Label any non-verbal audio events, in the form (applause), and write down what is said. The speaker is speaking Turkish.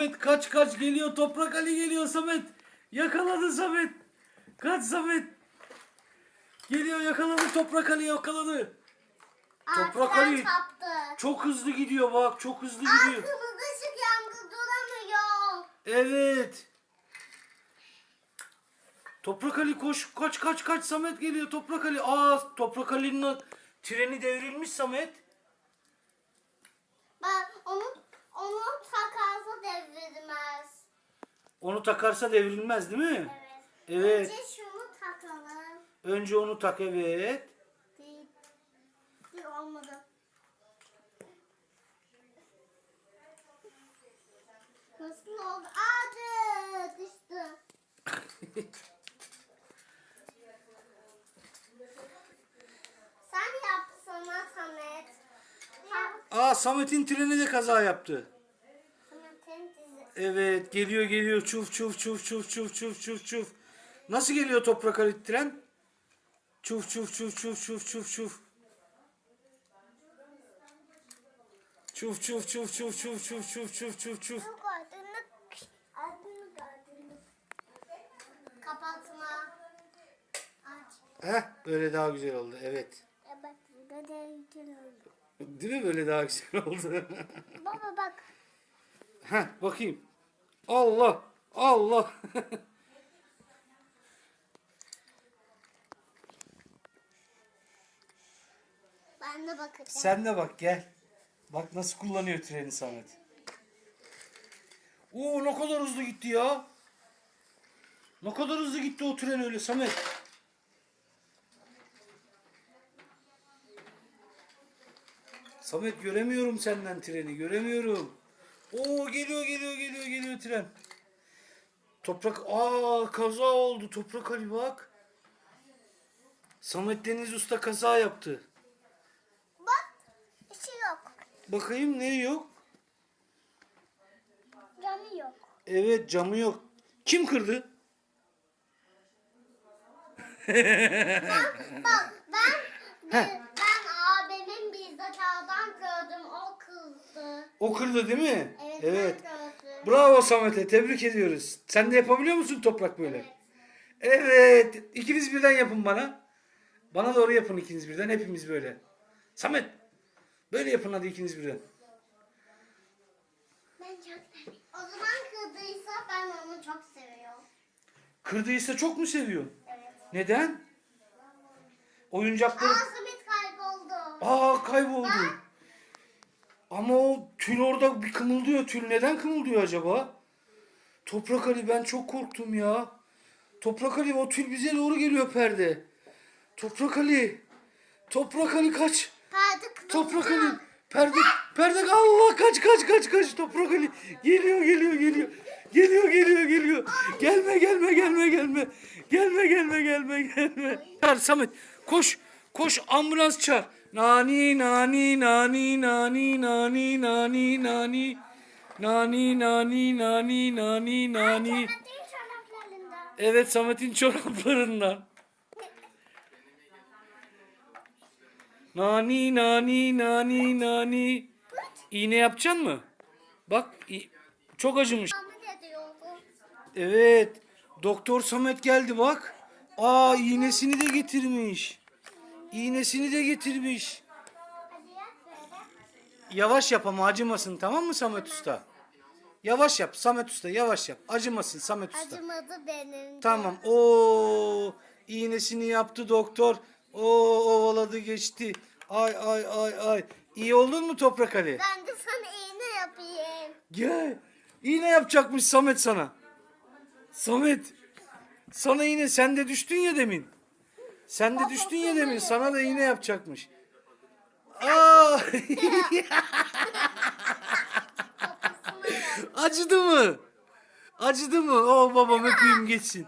Samet kaç kaç geliyor Toprak Ali geliyor Samet. Yakaladı Samet. Kaç Samet. Geliyor yakaladı Toprak Ali yakaladı. Toprak Arkadan Ali. çarptı. Çok hızlı gidiyor bak çok hızlı gidiyor. kırmızı ışık yandı duramıyor. Evet. Toprak Ali koş kaç kaç kaç Samet geliyor Toprak Ali. Aa Toprak Ali'nin treni devrilmiş Samet. Ben onu onu takarsa devrilmez. Onu takarsa devrilmez değil mi? Evet. Evet. Önce şunu takalım. Önce onu tak evet. Değil. Değil olmadı. Nasıl oldu? Adı düştü. (laughs) Sen yapsana Samet. Yap. Samet'in treni de kaza yaptı. Evet geliyor geliyor çuf çuf çuf çuf çuf çuf çuf çuf. Nasıl geliyor Toprak Ali tren? Çuf çuf çuf çuf çuf çuf çuf. Çuf çuf çuf çuf çuf çuf çuf çuf çuf çuf. Kapatma. Aç. Heh böyle daha güzel oldu evet. Evet, da güzel oldu. Değil mi böyle daha güzel oldu? (laughs) Baba bak. Heh bakayım. Allah Allah. (laughs) Ben de bakacağım. Sen de bak gel. Bak nasıl kullanıyor treni Samet. Oo ne kadar hızlı gitti ya. Ne kadar hızlı gitti o tren öyle Samet. Samet göremiyorum senden treni göremiyorum. Oo geliyor geliyor geliyor geliyor tren. Toprak aa kaza oldu Toprak Ali bak. Samet Deniz Usta kaza yaptı. Bak. işi yok. Bakayım ne yok? Canı yok. Evet camı yok. Kim kırdı? Bak ben, ben O kırdı değil mi? Evet, gördüm. Bravo Samet'e tebrik ediyoruz. Sen de yapabiliyor musun toprak böyle? Evet. İkiniz birden yapın bana. Bana doğru yapın ikiniz birden. Hepimiz böyle. Samet. Böyle yapın hadi ikiniz birden. Ben çok seviyorum. O zaman kırdıysa ben onu çok seviyorum. Kırdıysa çok mu seviyorsun? Evet. Neden? Oyuncakları... Aa Samet kayboldu. Aa kayboldu. Ama o tül orada bir kımıldıyor. Tül neden kımıldıyor acaba? Toprak Ali ben çok korktum ya. Toprak Ali o tül bize doğru geliyor perde. Toprak Ali. Toprak Ali kaç. Perde. Toprak Ali. Perde perde Allah kaç kaç kaç kaç Toprak Ali. Geliyor geliyor geliyor. Geliyor geliyor geliyor. Gelme gelme gelme gelme. Gelme gelme gelme gelme. Samet koş. Koş ambulans çağır. Nani nani nani nani nani nani nani. Nani nani nani nani nani. Evet Samet'in çoraplarından. Nani nani nani nani. İğne yapacaksın mı? Bak çok acımış. Evet. Doktor Samet geldi bak. Aa iğnesini de getirmiş. İğnesini de getirmiş. Yavaş yap ama acımasın tamam mı Samet Usta? Yavaş yap Samet Usta yavaş yap. Acımasın Samet Usta. Acımadı benim. Tamam. O iğnesini yaptı doktor. O ovaladı geçti. Ay ay ay ay. İyi oldun mu Toprak Ali? Ben de sana iğne yapayım. Gel. İğne yapacakmış Samet sana. Samet. Sana iğne sen de düştün ya demin. Sen de düştün ya demin. Sana da iğne yapacakmış. Aa! (laughs) Acıdı mı? Acıdı mı? Oh babam öpeyim geçsin.